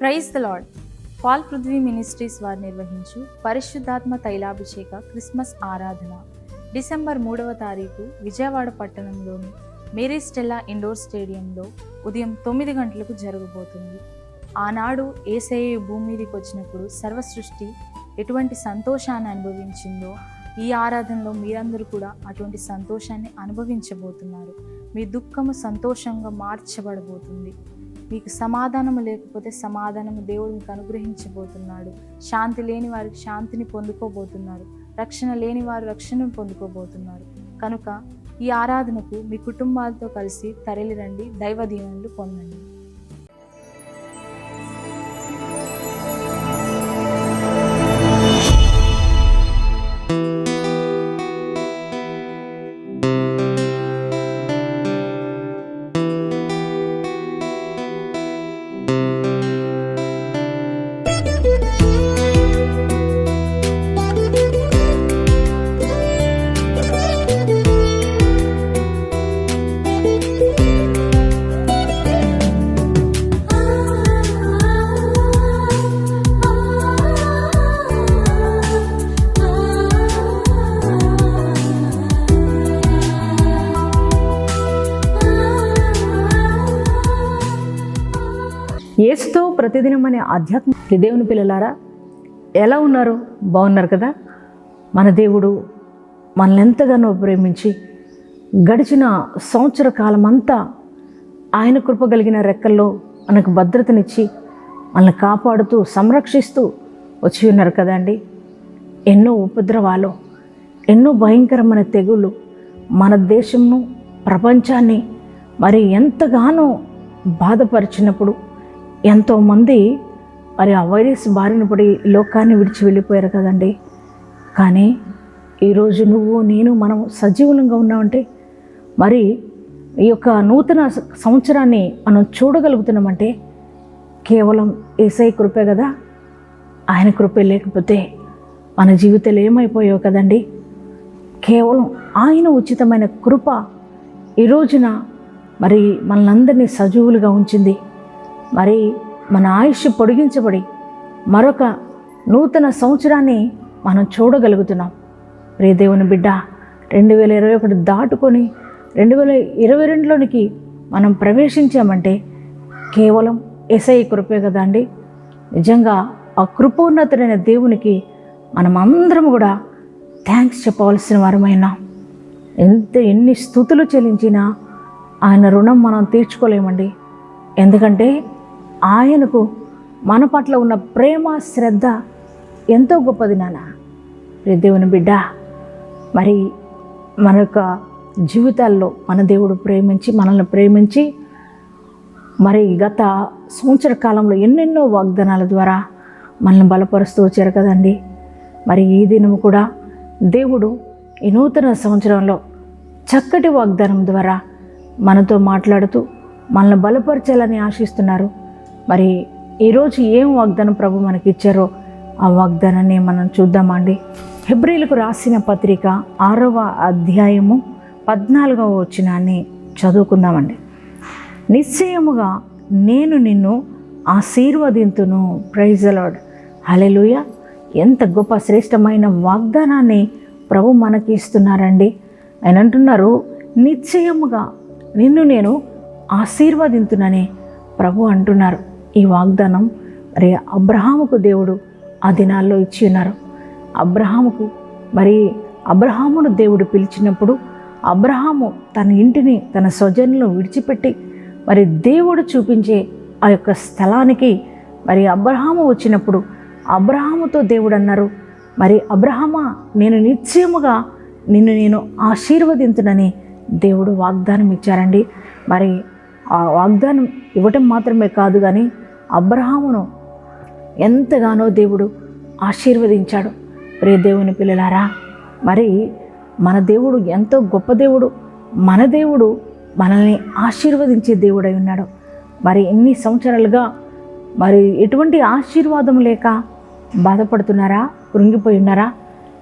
Praise the Lord Paul Prithvi Ministries వారు నిర్వహించు పరిశుద్ధాత్మ తైలాభిషేక క్రిస్మస్ ఆరాధన. డిసెంబర్ మూడవ తారీఖు విజయవాడ పట్టణంలోని మేరీ స్టెల్లా ఇండోర్ స్టేడియంలో ఉదయం తొమ్మిది గంటలకు జరగబోతుంది. ఆనాడు ఏసఐ భూమి మీదకి వచ్చినప్పుడు సర్వ సృష్టి ఎటువంటి సంతోషాన్ని అనుభవించిందో ఈ ఆరాధనలో మీరందరూ కూడా అటువంటి సంతోషాన్ని అనుభవించబోతున్నారు. మీ దుఃఖము సంతోషంగా మార్చబడబోతుంది. మీకు సమాధానము లేకపోతే సమాధానం దేవుడు మీకు అనుగ్రహించబోతున్నాడు. శాంతి లేని వారికి శాంతిని పొందుకోబోతున్నారు. రక్షణ లేని వారు రక్షణను పొందుకోబోతున్నారు. కనుక ఈ ఆరాధనకు మీ కుటుంబాలతో కలిసి తరలిరండి. దైవ దీవెనలు పొందండి. ఏసుతో ప్రతిదినం అనే ఆధ్యాత్మ దేవుని పిల్లలారా ఎలా ఉన్నారు? బాగున్నారు కదా? మన దేవుడు మనల్ని ఎంతగానో ప్రేమించి గడిచిన సంవత్సర కాలం అంతా ఆయన కృప కలిగిన రెక్కల్లో మనకు భద్రతనిచ్చి మనల్ని కాపాడుతూ సంరక్షిస్తూ వచ్చి ఉన్నారు కదండి ఎన్నో ఉపద్రవాలు ఎన్నో భయంకరమైన తెగుళ్ళు మన దేశంను ప్రపంచాన్ని మరి ఎంతగానో బాధపరిచినప్పుడు ఎంతోమంది మరి ఆ వైరస్ బారిన పడి లోకాన్ని విడిచి వెళ్ళిపోయారు కదండి. కానీ ఈరోజు నువ్వు నేను మనం సజీవులంగా ఉన్నామంటే మరి ఈ యొక్క నూతన సంవత్సరాన్ని మనం చూడగలుగుతున్నామంటే కేవలం ఏసై కృపే కదా. ఆయన కృపే లేకపోతే మన జీవితాలు ఏమైపోయావు కదండి. కేవలం ఆయన ఉచితమైన కృప ఈ రోజున మరి మనందరినీ సజీవులుగా ఉంచింది. మరి మన ఆయుష్ పొడిగించబడి మరొక నూతన సంవత్సరాన్ని మనం చూడగలుగుతున్నాం. ప్రియ దేవుని బిడ్డ రెండు వేల ఇరవై ఒకటి దాటుకొని రెండు వేల ఇరవై రెండులోనికి మనం ప్రవేశించామంటే కేవలం ఎస్ఐ కృపే కదా అండి. నిజంగా ఆ కృపోన్నతుడైన దేవునికి మనం అందరం కూడా థ్యాంక్స్ చెప్పవలసిన వారమైనా ఎంత ఎన్ని స్థుతులు చెల్లించినా ఆయన రుణం మనం తీర్చుకోలేమండి. ఎందుకంటే ఆయనకు మన పట్ల ఉన్న ప్రేమ శ్రద్ధ ఎంతో గొప్పది నాన్న రే దేవుని బిడ్డ మరి మన యొక్క జీవితాల్లో మన దేవుడు ప్రేమించి మనల్ని ప్రేమించి మరి గత సంవత్సర కాలంలో ఎన్నెన్నో వాగ్దానాల ద్వారా మనల్ని బలపరుస్తూ వచ్చారు కదండి. మరి ఈ దినం కూడా దేవుడు ఈ నూతన సంవత్సరంలో చక్కటి వాగ్దానం ద్వారా మనతో మాట్లాడుతూ మనల్ని బలపరచాలని ఆశిస్తున్నారు. మరి ఈరోజు ఏం వాగ్దానం ప్రభు మనకి ఇచ్చారో ఆ వాగ్దానాన్ని మనం చూద్దామండి. హెబ్రిలకు రాసిన పత్రిక ఆరవ అధ్యాయము పద్నాలుగవ వచనాన్ని చదువుకుందామండి. నిశ్చయముగా నేను నిన్ను ఆశీర్వదింతును ప్రైజలాడ్ హలెలుయ ఎంత గొప్ప శ్రేష్టమైన వాగ్దానాన్ని ప్రభు మనకి ఇస్తున్నారండి ఆయన అంటున్నారు నిశ్చయముగా నిన్ను నేను ఆశీర్వదింతునని ప్రభు అంటున్నారు. ఈ వాగ్దానం మరి అబ్రహాముకు దేవుడు ఆ దినాల్లో ఇచ్చి ఉన్నారు. అబ్రహాముకు మరి అబ్రహామును దేవుడు పిలిచినప్పుడు అబ్రహాము తన ఇంటిని తన స్వజనులను విడిచిపెట్టి మరి దేవుడు చూపించే ఆ యొక్క స్థలానికి మరి అబ్రహాము వచ్చినప్పుడు అబ్రహాముతో దేవుడు అన్నారు మరి అబ్రహమా నేను నిశ్చయముగా నిన్ను నేను ఆశీర్వదింతునని దేవుడు వాగ్దానం ఇచ్చారండి. మరి ఆ వాగ్దానం ఇవ్వటం మాత్రమే కాదు కానీ అబ్రహామును ఎంతగానో దేవుడు ఆశీర్వదించాడు. రే దేవుని పిల్లలారా మరి మన దేవుడు ఎంతో గొప్ప దేవుడు మన దేవుడు మనల్ని ఆశీర్వదించే దేవుడై ఉన్నాడు. మరి ఎన్ని సంవత్సరాలుగా మరి ఎటువంటి ఆశీర్వాదం లేక బాధపడుతున్నారా కృంగిపోయి ఉన్నారా?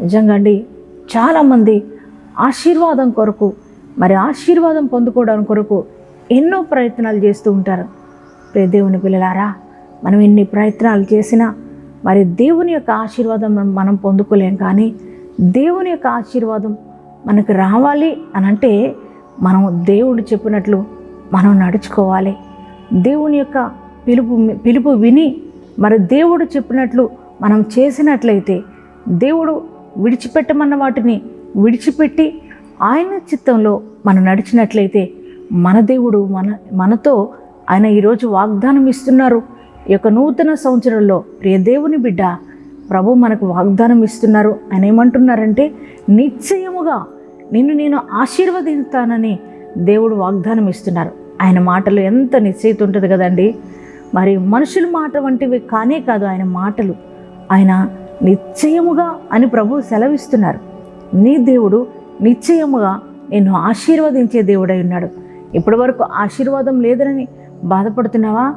నిజంగా అండి చాలామంది ఆశీర్వాదం కొరకు మరి ఆశీర్వాదం పొందుకోవడం కొరకు ఎన్నో ప్రయత్నాలు చేస్తూ ఉంటారు. ప్రే దేవుని పిల్లలారా మనం ఎన్ని ప్రయత్నాలు చేసినా మరి దేవుని యొక్క ఆశీర్వాదం మనం- మనం పొందుకోలేం కానీ దేవుని యొక్క ఆశీర్వాదం మనకు రావాలి అని అంటే మనం దేవుడు చెప్పినట్లు మనం నడుచుకోవాలి. దేవుని యొక్క పిలుపు పిలుపు విని మరి దేవుడు చెప్పినట్లు మనం చేసినట్లయితే దేవుడు విడిచిపెట్టమన్న వాటిని విడిచిపెట్టి ఆయన చిత్తంలో మనం నడిచినట్లయితే మన దేవుడు మన మనతో ఆయన ఈరోజు వాగ్దానం ఇస్తున్నారు. ఈ యొక్క నూతన సంవత్సరంలో ప్రియ దేవుని బిడ్డ ప్రభు మనకు వాగ్దానం ఇస్తున్నారు. ఆయన ఏమంటున్నారంటే నిశ్చయముగా నిన్ను నేను ఆశీర్వదిస్తానని దేవుడు వాగ్దానం ఇస్తున్నారు. ఆయన మాటలు ఎంత నిశ్చయిత ఉంటుంది కదండి. మరి మనుషుల మాట వంటివి కానే కాదు ఆయన మాటలు. ఆయన నిశ్చయముగా అని ప్రభు సెలవిస్తున్నారు. నీ దేవుడు నిశ్చయముగా నిన్ను ఆశీర్వదించే దేవుడై ఉన్నాడు. ఇప్పటి వరకు ఆశీర్వాదం లేదని బాధపడుతున్నావా?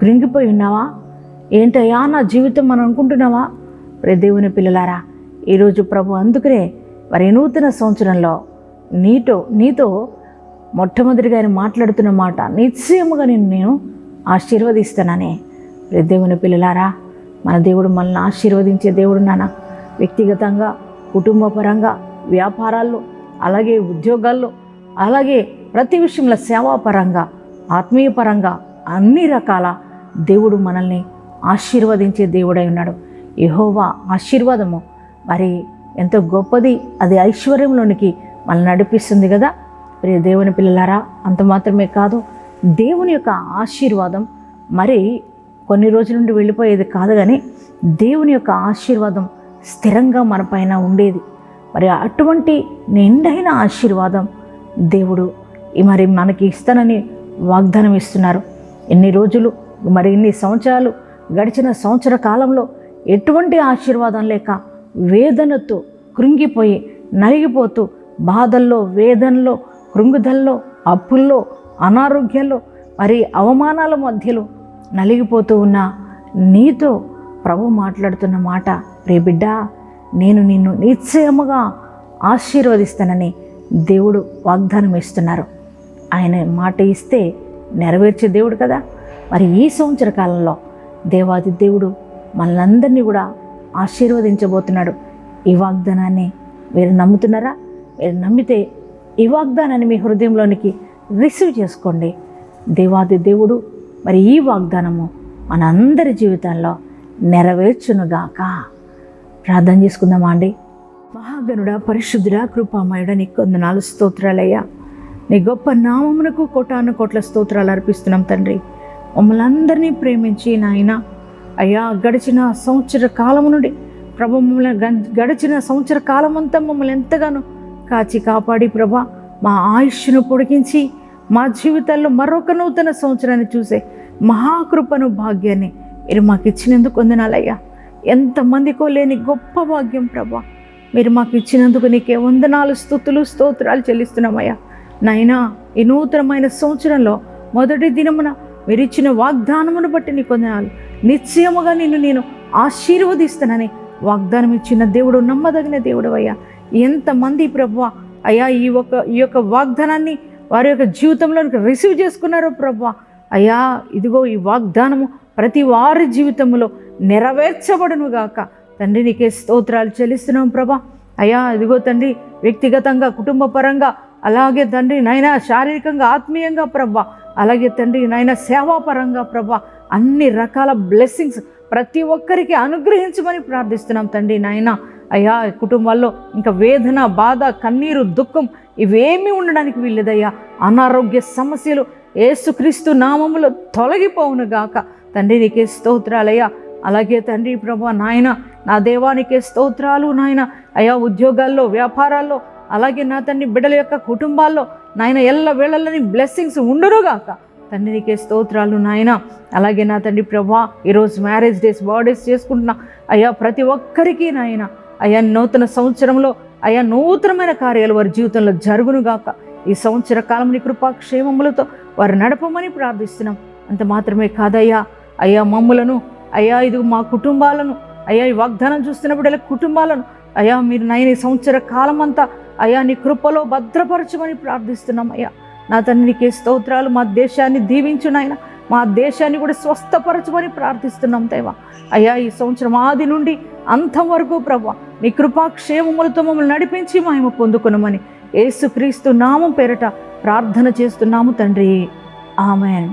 కృంగిపోయి ఉన్నావా? ఏంటయ్యా నా జీవితం మనం అనుకుంటున్నావా? ప్రే దేవుని పిల్లలారా ఈరోజు ప్రభు అందుకనే మరి నూతన సంవత్సరంలో నీతో నీతో మొట్టమొదటిగా ఆయన మాట్లాడుతున్న మాట నిశ్చయముగా నేను నేను ఆశీర్వదిస్తాననే. ప్రే దేవుని పిల్లలారా మన దేవుడు మనల్ని ఆశీర్వదించే దేవుడు నాన్న. వ్యక్తిగతంగా కుటుంబపరంగా వ్యాపారాల్లో అలాగే ఉద్యోగాల్లో అలాగే ప్రతి విషయంలో సేవాపరంగా ఆత్మీయపరంగా అన్ని రకాల దేవుడు మనల్ని ఆశీర్వదించే దేవుడై ఉన్నాడు. యహోవా ఆశీర్వాదము. మరి ఎంతో గొప్పది అది ఐశ్వర్యంలోనికి మనల్ని నడిపిస్తుంది కదా. ప్రియ దేవుని పిల్లలారా అంత మాత్రమే కాదు దేవుని యొక్క ఆశీర్వాదం మరి కొన్ని రోజుల నుండి వెళ్ళిపోయేది కాదు కానీ దేవుని యొక్క ఆశీర్వాదం స్థిరంగా మన పైన ఉండేది. మరి అటువంటి నిండైన ఆశీర్వాదం దేవుడు ఈ మరి మనకి ఇస్తానని వాగ్దానం ఇస్తున్నారు. ఎన్ని రోజులు మరి ఇన్ని సంవత్సరాలు గడిచిన సంవత్సర కాలంలో ఎటువంటి ఆశీర్వాదం లేక వేదనతో కృంగిపోయి నలిగిపోతూ బాధల్లో వేదనలో కృంగుదల్లో అప్పుల్లో అనారోగ్యంలో మరి అవమానాల మధ్యలో నలిగిపోతూ ఉన్న నీతో ప్రభు మాట్లాడుతున్న మాట రే బిడ్డ నేను నిన్ను నిశ్చయముగా ఆశీర్వదిస్తానని దేవుడు వాగ్దానం ఇస్తున్నారు. ఆయన మాట ఇస్తే నెరవేర్చే దేవుడు కదా. మరి ఈ సంవత్సర కాలంలో దేవాది దేవుడు మనలందరినీ కూడా ఆశీర్వదించబోతున్నాడు. ఈ వాగ్దానాన్ని మీరు నమ్ముతున్నారా? మీరు నమ్మితే ఈ వాగ్దానాన్ని మీ హృదయంలోనికి రిసీవ్ చేసుకోండి. దేవాది దేవుడు మరి ఈ వాగ్దానము మనందరి జీవితాల్లో జీవితంలో నెరవేర్చునుగాక. ప్రార్థన చేసుకుందామా అండి? మహాగనుడ పరిశుద్ధుడ కృపామయుడ నీకు కొందనాలు స్తోత్రాలయ్యా. నీ గొప్ప నామమునకు కోటాను కోట్ల స్తోత్రాలు అర్పిస్తున్నాం తండ్రి. మమ్మల్ని అందరినీ ప్రేమించి నాయన అయ్యా గడిచిన సంవత్సర కాలం నుండి ప్రభు మమ్మల్ని గడిచిన సంవత్సర కాలం అంతా మమ్మల్ని ఎంతగానో కాచి కాపాడి ప్రభా మా ఆయుష్ను పొడిగించి మా జీవితాల్లో మరొక నూతన సంవత్సరాన్ని చూసే మహాకృపను భాగ్యాన్ని మీరు మాకు ఇచ్చినందుకు వందనాలయ్యా. ఎంతమందికో లేని గొప్ప భాగ్యం ప్రభా మీరు మాకు ఇచ్చినందుకు నీకే వందనాలు స్థుతులు స్తోత్రాలు చెల్లిస్తున్నామయ్యా. నాయనా ఈ నూతనమైన సంవత్సరంలో మొదటి దినమున మీరు ఇచ్చిన వాగ్దానమును బట్టి నీ కొందనాలు నిశ్చయముగా నిన్ను నేను ఆశీర్వదిస్తానని వాగ్దానం ఇచ్చిన దేవుడు నమ్మదగిన దేవుడు అయ్యా. ఎంతమంది ప్రభు అయ్యా ఈ ఒక ఈ యొక్క వాగ్దానాన్ని వారి యొక్క జీవితంలో రిసీవ్ చేసుకున్నారో ప్రభు అయ్యా ఇదిగో ఈ వాగ్దానము ప్రతి వారి జీవితంలో నెరవేర్చబడును గాక. తండ్రి నీకే స్తోత్రాలు చెల్లిస్తున్నాం ప్రభా. అయ్యా ఇదిగో తండ్రి వ్యక్తిగతంగా కుటుంబ పరంగా అలాగే తండ్రి నైనా శారీరకంగా ఆత్మీయంగా ప్రభా అలాగే తండ్రి నైనా సేవాపరంగా ప్రభా అన్ని రకాల బ్లెస్సింగ్స్ ప్రతి ఒక్కరికి అనుగ్రహించమని ప్రార్థిస్తున్నాం తండ్రి నాయన. అయ్యా కుటుంబాల్లో ఇంకా వేదన బాధ కన్నీరు దుఃఖం ఇవేమీ ఉండడానికి వీల్లేదయ్యా. అనారోగ్య సమస్యలు ఏసుక్రీస్తు నామములో తొలగిపోవును గాక. తండ్రి నీకే స్తోత్రాలయ్యా. అలాగే తండ్రి ప్రభా నాయన నా దేవానికే స్తోత్రాలు నాయన. అయా ఉద్యోగాల్లో వ్యాపారాల్లో అలాగే నా తండ్రి బిడ్డల యొక్క కుటుంబాల్లో నాయన ఎల్ల వేళలని బ్లెస్సింగ్స్ ఉండునుగాక. తండ్రి నీకే స్తోత్రాలు నాయన. అలాగే నా తండ్రి ప్రభా ఈరోజు మ్యారేజ్ డేస్ బర్త్డేస్ చేసుకుంటున్నా అయ్యా ప్రతి ఒక్కరికి నాయన. అయ్యా నూతన సంవత్సరంలో అయ్యా నూతనమైన కార్యాలు వారి జీవితంలో జరుగునుగాక. ఈ సంవత్సర కాలం నీ కృపా క్షేమములతో వారు నడపమని ప్రార్థిస్తున్నాం. అంత మాత్రమే కాదయ్యా. అయ్యా మమ్ములను అయ్యా ఇది మా కుటుంబాలను అయ్యా ఈ వాగ్దానం చూస్తున్న బిడ్డల కుటుంబాలను అయ్యా మీరు నైన్ సంవత్సర కాలం అంతా అయ్యా నీ కృపలో భద్రపరచమని ప్రార్థిస్తున్నాం అయ్యా. నా తండ్రికి స్తోత్రాలు మా దేశాన్ని దీవించునాయన మా దేశాన్ని కూడా స్వస్థపరచమని ప్రార్థిస్తున్నాం దేవా. అయ్యా ఈ సంవత్సరం ఆది నుండి అంతం వరకు ప్రభా నీ కృపాక్షేమములతో మమ్మల్ని నడిపించి మేము పొందుకునమని ఏసుక్రీస్తు నామం పేరట ప్రార్థన చేస్తున్నాము తండ్రి. ఆమెన్.